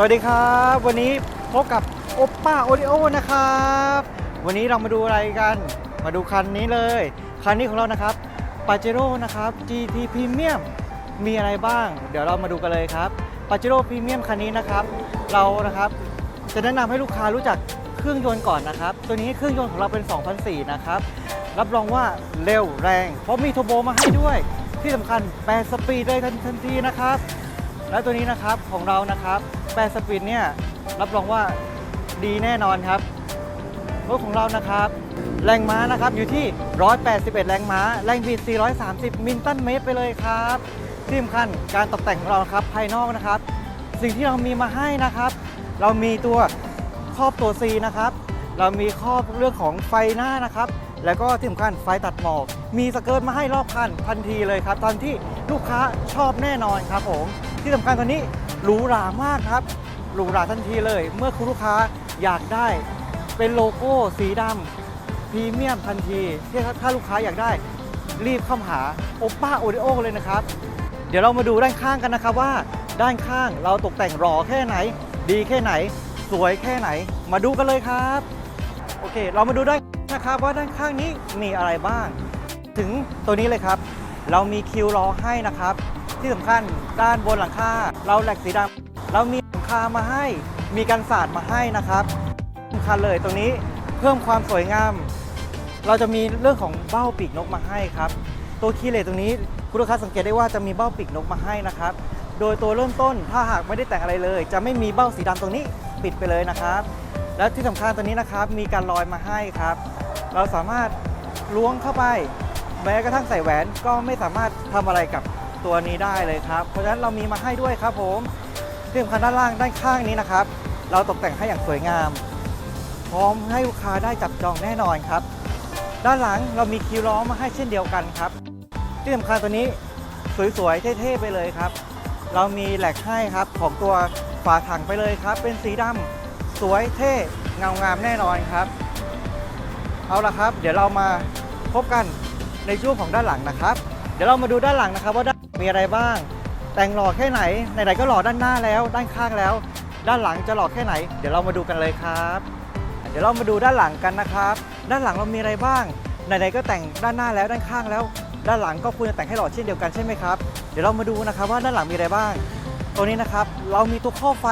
สวัสดีครับ วันนี้พบกับโอปป้าโอริโอนะครับ วันนี้เรามาดูอะไรกัน มาดูคันนี้เลย คันนี้ของเรานะครับปาเจโร่นะครับ GT Premium มีอะไรบ้าง เดี๋ยวเรามาดูกันเลยครับปาเจโร่พรีเมียมคันนี้นะครับ เรานะครับจะแนะนำให้ลูกค้ารู้จักเครื่องยนต์ก่อนนะครับ ตัวนี้เครื่องยนต์ของเราเป็น 2004 นะครับ รับรองว่าเร็วแรง เพราะมีทอร์โบมาให้ด้วย ที่สำคัญ8สปีดเลยทันทีนะครับ แล้วตัวนี้นะครับของเรานะครับ 8สปีดเนี่ยรับรองว่าดีแน่นอนครับรถของเรานะครับแรงม้านะครับอยู่ที่ 181 แรงม้า แรงบิด 430 มิลตันเมตรไปเลยครับที่สำคัญการตกแต่งของเราครับภายนอกนะครับ สิ่งที่เรามีมาให้นะครับ เรามีตัวครอบตัว C นะครับ เรามีครอบเรื่องของไฟหน้านะครับ แล้วก็ที่สำคัญไฟตัดหมอก มีสเกิร์ตมาให้รอบคันทันทีเลยครับ ตอนที่ลูกค้าชอบแน่นอนครับผม ที่สำคัญตอนนี้ หรูหรามากครับหรูหราทันทีเลย เมื่อคุณลูกค้าอยากได้เป็นโลโก้สีดำพรีเมียมทันทีที่ถ้าลูกค้าอยากได้รีบเข้ามาหาโอป้าโอริโอเลยนะครับ เดี๋ยวเรามาดูด้านข้างกันนะครับว่า ด้านข้างเราตกแต่งหล่อแค่ไหน ดีแค่ไหน สวยแค่ไหน มาดูกันเลยครับ โอเค เรามาดูด้านนะครับว่าด้านข้างนี้มีอะไรบ้าง ถึงตัวนี้เลยครับ เรามีคิวรอให้นะครับ ที่สำคัญด้านบนหลังคาเราแหลกสีดำเรามีหลังคามาให้ มีกันสาดมาให้นะครับสำคัญเลยตรงนี้เพิ่มความสวยงาม เราจะมีเรื่องของเบ้าปีกนกมาให้ครับ ตัวคีย์เลสตรงนี้คุณลูกค้าสังเกตได้ว่าจะมีเบ้าปีกนกมาให้นะครับ โดยตัวเริ่มต้นถ้าหากไม่ได้แต่งอะไรเลย จะไม่มีเบ้าสีดำตรงนี้ปิดไปเลยนะครับ และที่สำคัญตัวนี้นะครับมีการลอยมาให้ครับ เราสามารถล้วงเข้าไปแม้กระทั่งใส่แหวนก็ไม่สามารถทำอะไรกับ ตัวนี้ได้เลยครับ เพราะฉะนั้นเรามีมาให้ด้วยครับผมที่สำคัญด้านล่างด้านข้างนี้นะครับ เราตกแต่งให้อย่างสวยงาม พร้อมให้ลูกค้าได้จับจองแน่นอนครับ ด้านหลังเรามีคิวล้อมาให้เช่นเดียวกันครับ ที่สำคัญตัวนี้สวยๆเท่ๆไปเลยครับ เรามีแหลกให้ครับของตัวฝาถังไปเลยครับ เป็นสีดำสวยเท่เงางามแน่นอนครับ เอาละครับ เดี๋ยวเรามาพบกันในช่วงของด้านหลังนะครับ เดี๋ยวเรามาดูด้านหลังนะครับว่าด้าน มีอะไรบ้าง แต่งหล่อแค่ไหนไหนๆก็หล่อด้านหน้าแล้ว ด้านข้างแล้ว ด้านหลังจะหล่อแค่ไหน เดี๋ยวเรามาดูกันเลยครับ เดี๋ยวเรามาดูด้านหลังกันนะครับ ด้านหลังเรามีอะไรบ้างไหนๆก็แต่งด้านหน้าแล้วด้านข้างแล้ว ด้านหลังก็ควรจะแต่งให้หล่อเช่นเดียวกันใช่ไหมครับเดี๋ยวเรามาดูนะครับว่าด้านหลังมีอะไรบ้าง ตัวนี้นะครับเรามีตัวข้อไฟ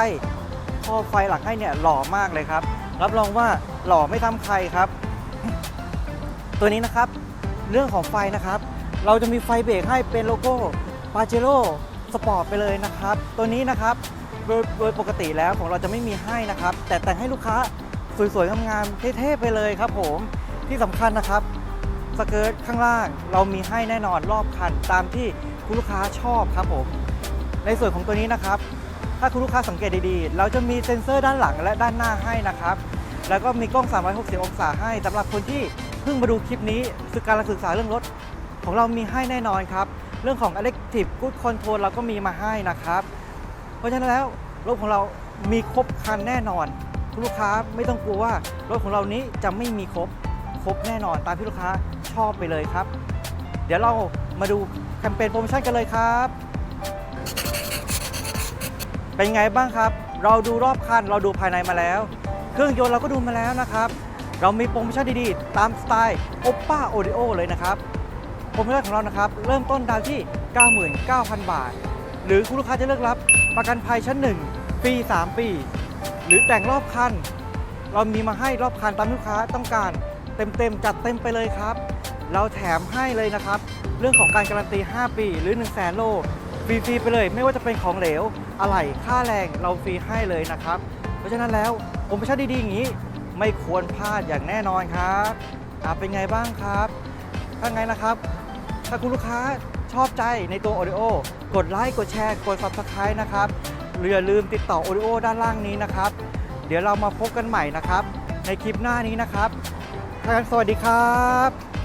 ข้อไฟหลังให้เนี่ยหล่อมากเลยครับ รับรองว่าหล่อไม่ซ้ำใครครับ ตัวนี้นะครับ เรื่องของไฟนะครับ เราจะมีไฟเบรกให้เป็นโลโก้ ปาเจโร่สปอร์ตไปเลยนะครับ ตัวนี้นะครับโดยโดยปกติแล้วของเราจะไม่มีให้นะครับ แต่แต่งให้ลูกค้าสวยๆงามๆเท่ๆไปเลยครับผมที่สำคัญนะครับสเกิร์ตข้างล่างเรามีให้แน่นอนรอบคันตามที่คุณลูกค้าชอบครับผมในส่วนของตัวนี้นะครับ ถ้าคุณลูกค้าสังเกตดีๆ เราจะมีเซ็นเซอร์ด้านหลังและด้านหน้าให้นะครับ แล้วก็มีกล้อง 360 องศาให้สำหรับคนที่เพิ่งมาดูคลิปนี้ศึกการศึกษาเรื่องรถของเรามีให้แน่นอนครับ เรื่องของ Elective Good Control เราก็มีมาให้นะครับ เพราะฉะนั้นแล้วรถของเรามีครบคันแน่นอนคุณลูกค้าไม่ต้องกลัวว่ารถของเรานี้จะไม่มีครบครบแน่นอนตามที่ลูกค้าชอบไปเลยครับ เดี๋ยวเรามาดูแคมเปญโปรโมชั่นกันเลยครับ เป็นไงบ้างครับ เราดูรอบคันเราดูภายในมาแล้ว เครื่องยนต์เราก็ดูมาแล้วนะครับ เรามีโปรโมชั่นดีๆ ตามสไตล์ Oppa Audio เลยนะครับ โปรโมชั่นของเรานะครับ เริ่มต้นดาวที่ 99,000 บาท หรือคุณลูกค้าจะเลือกรับประกันภัยชั้น1ฟรี3 ปี หรือแต่งรอบคัน เรามีมาให้รอบคันตามลูกค้าต้องการ เต็มๆ จัดเต็มไปเลยครับ เราแถมให้เลยนะครับ เรื่องของการการันตี 5 ปี หรือ 1 0 0 0 0แสนโลฟรีๆไปเลย ไม่ว่าจะเป็นของเหลวอะไหล่ค่าแรงเราฟรีให้เลยนะครับ เพราะฉะนั้นแล้วโปรโมชั่นดีๆอย่างนี้ไม่ควรพลาดอย่างแน่นอนครับเป็นไงบ้างครับถ้าไงนะครับ ถ้าคุณลูกค้าชอบใจในตัว Oreo กดไลค์กดแชร์กด Subscribe นะครับอย่าลืมติดต่อ Oreo ด้านล่างนี้นะครับ เดี๋ยวเรามาพบกันใหม่นะครับ ในคลิปหน้านี้นะครับถ้างั้นสวัสดีครับ